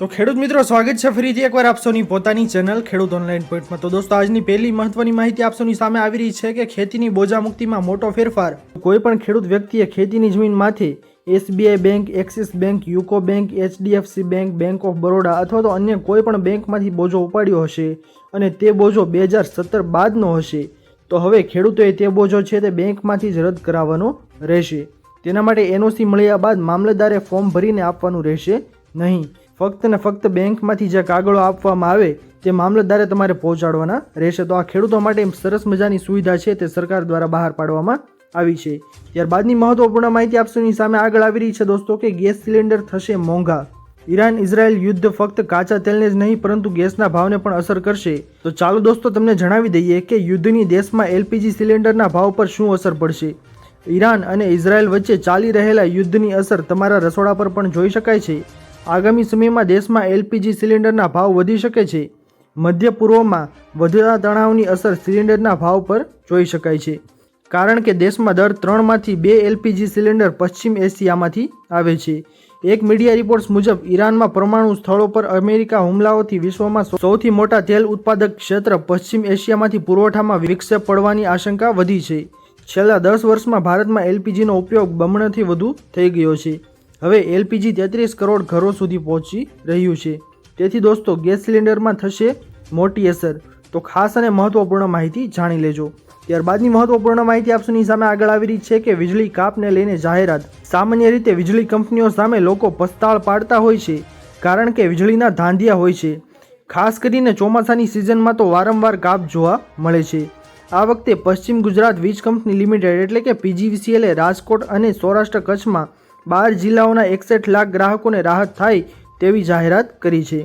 તો ખેડૂત મિત્રો, સ્વાગત છે ફરીથી એકવાર આપસોની પોતાની ચેનલ ખેડૂત ઓનલાઈન પોઈન્ટમાં તો દોસ્તો, આજની પહેલી મહત્વની માહિતી આપસોની સામે આવી રહી છે કે ખેતીની બોજા મુક્તિમાં મોટો ફેરફાર. કોઈ પણ ખેડૂત વ્યક્તિએ ખેતીની જમીનમાંથી SBI bank, Axis bank, UCO bank, HDFC bank bank of Baroda અથવા તો અન્ય કોઈ પણ બેંકમાંથી બોજો ઉપાડ્યો હશે અને તે બોજો બે હજાર સત્તર બાદનો હશે, તો હવે ખેડૂતોએ તે બોજો છે તે બેંકમાંથી જ રદ કરાવવાનો રહેશે. તેના માટે એનઓસી મળ્યા બાદ મામલતદારે ફોર્મ ભરીને આપવાનું રહેશે નહીં. ફક્ત ને ફક્ત બેંકમાંથી જે કાગળો આપવામાં આવે તે મામલતદારે તમારે પહોંચાડવાના રહેશે. તો આ ખેડૂતો માટે સરસ મજાની સુવિધા છે તે સરકાર દ્વારા બહાર પાડવામાં આવી છે. ત્યારબાદની મહત્વપૂર્ણ માહિતી આપસોની સામે આગળ આવી રહી છે દોસ્તો કે ગેસ સિલિન્ડર થશે મોંઘા. ઈરાન, ઇઝરાયલ યુદ્ધ ફક્ત કાચા તેલને જ નહીં, પરંતુ ગેસના ભાવને પણ અસર કરશે. તો ચાલો દોસ્તો તમને જણાવી દઈએ કે યુદ્ધની દેશમાં એલપીજી સિલિન્ડરના ભાવ પર શું અસર પડશે? ઈરાન અને ઇઝરાયલ વચ્ચે ચાલી રહેલા યુદ્ધની અસર તમારા રસોડા પર પણ જોઈ શકાય છે. આગામી સમયમાં દેશમાં એલપીજી સિલિન્ડરના ભાવ વધી શકે છે. મધ્ય પૂર્વમાં વધતા તણાવની અસર સિલિન્ડરના ભાવ પર જોઈ શકાય છે. કારણ કે દેશમાં દર ત્રણમાંથી બે એલપીજી સિલિન્ડર પશ્ચિમ એશિયામાંથી આવે છે. એક મીડિયા રિપોર્ટ્સ મુજબ, ઈરાનમાં પરમાણુ સ્થળો પર અમેરિકા હુમલાઓથી વિશ્વમાં સૌથી મોટા તેલ ઉત્પાદક ક્ષેત્ર પશ્ચિમ એશિયામાંથી પુરવઠામાં વિક્ષેપ પડવાની આશંકા વધી છે. છેલ્લા દસ વર્ષમાં ભારતમાં એલપીજીનો ઉપયોગ બમણથી વધુ થઈ ગયો છે. હવે એલપીજી તેત્રીસ કરોડ ઘરો સુધી પહોંચી રહ્યું છે. તેથી દોસ્તો, ગેસ સિલિન્ડરમાં થશે મોટી અસર. તો ખાસ અને મહત્વપૂર્ણ માહિતી જાણી લેજો. ત્યારબાદની મહત્વપૂર્ણ માહિતી આપસુની સામે આગળ આવી રહી છે કે વીજળી કાપને લઈને જાહેરાત. સામાન્ય રીતે વીજળી કંપનીઓ સામે લોકો પસ્તાળ પાડતા હોય છે, કારણ કે વીજળીના ધાંધિયા હોય છે. ખાસ કરીને ચોમાસાની સિઝનમાં તો વારંવાર કાપ જોવા મળે છે. આ વખતે પશ્ચિમ ગુજરાત વીજ કંપની લિમિટેડ એટલે કે પીજીવીસીએલે રાજકોટ અને સૌરાષ્ટ્ર કચ્છમાં બાર જિલ્લાઓના એકસઠ લાખ ગ્રાહકોને રાહત થાય તેવી જાહેરાત કરી છે.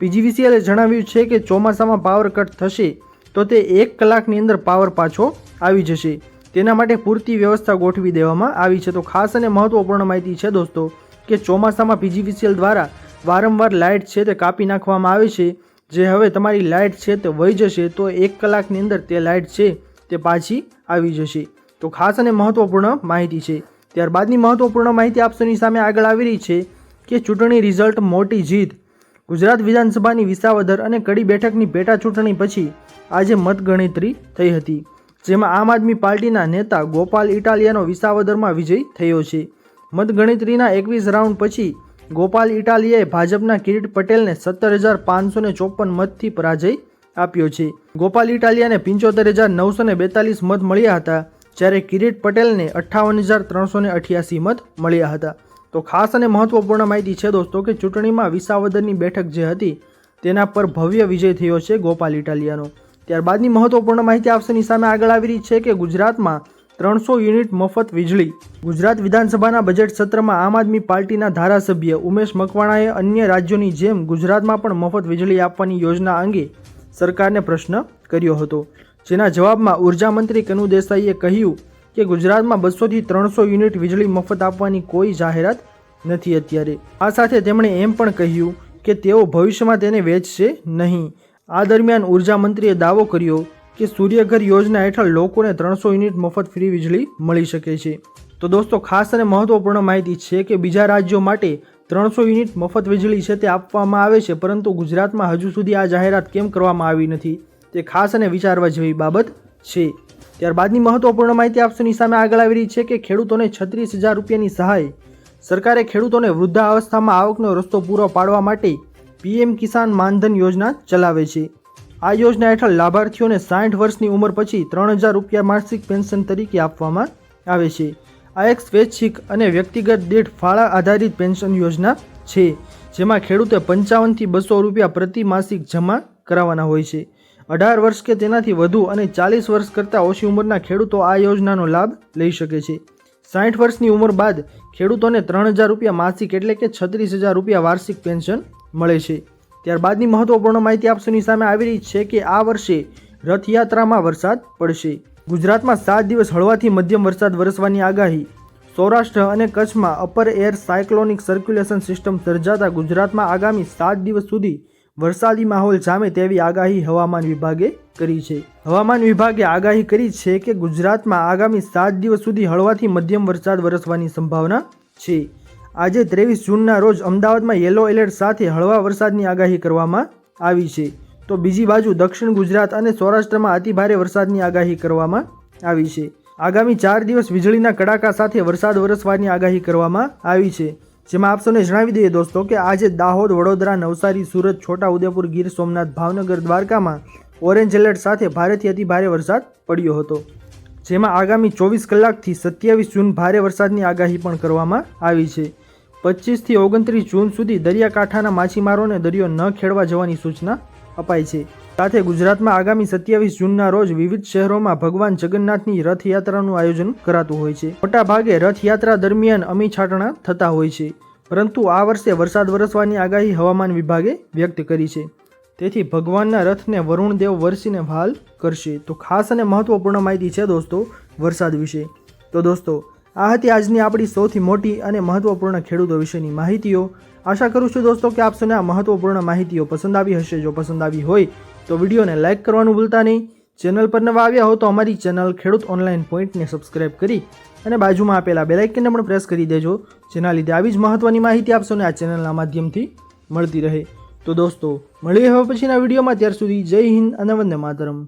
પીજીવીસીએલે જણાવ્યું છે કે ચોમાસામાં પાવર કટ થશે તો તે એક કલાકની અંદર પાવર પાછો આવી જશે. તેના માટે પૂરતી વ્યવસ્થા ગોઠવી દેવામાં આવી છે. તો ખાસ અને મહત્વપૂર્ણ માહિતી છે દોસ્તો કે ચોમાસામાં પીજીવીસીએલ દ્વારા વારંવાર લાઇટ છે તે કાપી નાખવામાં આવે છે. જે હવે તમારી લાઇટ છે તે વહી જશે તો એક કલાકની અંદર તે લાઇટ છે તે પાછી આવી જશે. તો ખાસ અને મહત્વપૂર્ણ માહિતી છે. ત્યારબાદની મહત્વપૂર્ણ માહિતી આપસોની સામે આગળ આવી રહી છે કે ચૂંટણી રિઝલ્ટ મોટી જીત, ગુજરાત વિધાનસભાની વિસાવદર અને કડી બેઠકની પેટા ચૂંટણી પછી આજે મતગણતરી થઈ હતી, જેમાં આમ આદમી પાર્ટીના નેતા ગોપાલ ઇટાલિયાનો વિસાવદરમાં વિજય થયો છે. મતગણતરીના એકવીસ રાઉન્ડ પછી ગોપાલ ઇટાલિયાએ ભાજપના કિરીટ પટેલને સત્તર હજાર પાંચસો ને ચોપન મતથી પરાજય આપ્યો છે. ગોપાલ ઇટાલિયાને પંચોતેર હજાર નવસો ને બેતાલીસ મત મળ્યા હતા. જ્યારે કિરીટ પટેલને અઠ્ઠાવન હજાર ત્રણસો ને અઠ્યાસી મત મળ્યા હતા. તો ખાસ અને મહત્વપૂર્ણ માહિતી છે દોસ્તો કે ચૂંટણીમાં વિસાવદરની બેઠક જે હતી, તેના પર ભવ્ય વિજય થયો છે ગોપાલ ઇટાલિયાનો. ત્યારબાદની મહત્વપૂર્ણ માહિતી આપશેની સામે આગળ આવી રહી છે કે ગુજરાતમાં ત્રણસો યુનિટ મફત વીજળી. ગુજરાત વિધાનસભાના બજેટ સત્રમાં આમ આદમી પાર્ટીના ધારાસભ્ય ઉમેશ મકવાણાએ અન્ય રાજ્યોની જેમ ગુજરાતમાં પણ મફત વીજળી આપવાની યોજના અંગે સરકારને પ્રશ્ન કર્યો હતો. જેના જવાબમાં ઊર્જા મંત્રી કનુ દેસાઈએ કહ્યું કે ગુજરાતમાં બસોથી ત્રણસો યુનિટ વીજળી મફત આપવાની કોઈ જાહેરાત નથી અત્યારે. આ સાથે તેમણે એમ પણ કહ્યું કે તેઓ ભવિષ્યમાં તેને વેચશે નહીં. આ દરમિયાન ઊર્જા મંત્રીએ દાવો કર્યો કે સૂર્યઘર યોજના હેઠળ લોકોને ત્રણસો યુનિટ મફત ફ્રી વીજળી મળી શકે છે. તો દોસ્તો, ખાસ અને મહત્વપૂર્ણ માહિતી છે કે બીજા રાજ્યો માટે ત્રણસો યુનિટ મફત વીજળી છે તે આપવામાં આવે છે, પરંતુ ગુજરાતમાં હજુ સુધી આ જાહેરાત કેમ કરવામાં આવી નથી? તે ખાસ અને વિચારવા જેવી બાબત છે. ત્યારબાદની મહત્વપૂર્ણ માહિતી આપશોની સામે આગળ આવી રહી છે કે ખેડૂતોને છત્રીસ હજાર રૂપિયાની સહાય. સરકારે ખેડૂતોને વૃદ્ધાવસ્થામાં આવકનો રસ્તો પૂરો પાડવા માટે પીએમ કિસાન માનધન યોજના ચલાવે છે. આ યોજના હેઠળ લાભાર્થીઓને સાઠ વર્ષની ઉંમર પછી ત્રણ હજાર રૂપિયા માસિક પેન્શન તરીકે આપવામાં આવે છે. આ એક સ્વૈચ્છિક અને વ્યક્તિગત દીઠ ફાળા આધારિત પેન્શન યોજના છે, જેમાં ખેડૂતે પંચાવનથી બસો રૂપિયા પ્રતિ માસિક જમા કરાવવાના હોય છે. અઢાર વર્ષ કે તેનાથી વધુ અને ચાલીસ વર્ષ કરતાં ઓછી ઉંમરના ખેડૂતો આ યોજનાનો લાભ લઈ શકે છે. સાઠ વર્ષની ઉંમર બાદ ખેડૂતોને ત્રણ હજાર રૂપિયા માસિક એટલે કે છત્રીસ હજાર રૂપિયા વાર્ષિક પેન્શન મળે છે. ત્યારબાદની મહત્વપૂર્ણ માહિતી આપસોની સામે આવી રહી છે કે આ વર્ષે રથયાત્રામાં વરસાદ પડશે. ગુજરાતમાં સાત દિવસ હળવાથી મધ્યમ વરસાદ વરસવાની આગાહી. સૌરાષ્ટ્ર અને કચ્છમાં upper air cyclonic circulation system સર્જાતા ગુજરાતમાં આગામી સાત દિવસ સુધી વરસાદી માહોલ જામે તેવી આગાહી હવામાન વિભાગે કરી છે. હવામાન વિભાગે આગાહી કરી છે કે ગુજરાતમાં આગામી સાત દિવસ સુધી હળવાથી મધ્યમ વરસાદ વરસવાની સંભાવના છે. આજે ત્રેવીસ જૂનના રોજ અમદાવાદમાં યલો એલર્ટ સાથે હળવા વરસાદની આગાહી કરવામાં આવી છે. તો બીજી બાજુ દક્ષિણ ગુજરાત અને સૌરાષ્ટ્રમાં અતિભારે વરસાદની આગાહી કરવામાં આવી છે. આગામી ચાર દિવસ વીજળીના કડાકા સાથે વરસાદ વરસવાની આગાહી કરવામાં આવી છે. જેમાં આપ સૌને જણાવી દઈએ દોસ્તો કે આજે દાહોદ, વડોદરા, નવસારી, સુરત, છોટાઉદેપુર, ગીર, સોમનાથ, ભાવનગર, દ્વારકામાં ઓરેન્જ એલર્ટ સાથે ભારેથી અતિભારે વરસાદ પડ્યો હતો. જેમાં આગામી ચોવીસ કલાકથી સત્યાવીસ જૂન ભારે વરસાદની આગાહી પણ કરવામાં આવી છે. પચીસથી ઓગણત્રીસ જૂન સુધી દરિયાકાંઠાના માછીમારોને દરિયો ન ખેડવા જવાની સૂચના અપાઈ છે. સાથે ગુજરાતમાં આગામી સત્યાવીસ જૂનના રોજ વિવિધ શહેરોમાં ભગવાન જગન્નાથની રથયાત્રાનું આયોજન કરાતું હોય છે. મોટાભાગે રથયાત્રા દરમિયાન અમી છાટણા થતા હોય છે, પરંતુ આ વર્ષે વરસાદ વરસવાની આગાહી હવામાન વિભાગે વ્યક્ત કરી છે. તેથી ભગવાનના રથને વરુણદેવ વરસીને વહાલ કરશે. તો ખાસ અને મહત્વપૂર્ણ માહિતી છે દોસ્તો, વરસાદ વિશે. તો દોસ્તો, આ હતી આજની આપણી સૌથી મોટી અને મહત્વપૂર્ણ ખેડૂતો વિશેની માહિતીઓ. આશા કરું છું દોસ્તો કે આપ સૌને આ મહત્વપૂર્ણ માહિતીઓ પસંદ આવી હશે. જો પસંદ આવી હોય તો વિડીયોને લાઇક કરવાનું ભૂલતા નહીં. ચેનલ પર નવા આવ્યા હો તો અમારી ચેનલ ખેડૂત ઓનલાઈન પોઈન્ટને સબસ્ક્રાઇબ કરી અને બાજુમાં આપેલા બેલાઇકનને પણ પ્રેસ કરી દેજો, જેના લીધે આવી જ મહત્ત્વની માહિતી આપશોને આ ચેનલના માધ્યમથી મળતી રહે. તો દોસ્તો, મળીએ હવે પછીના વિડીયોમાં. ત્યાર સુધી જય હિન્દ અને વંદે માતરમ.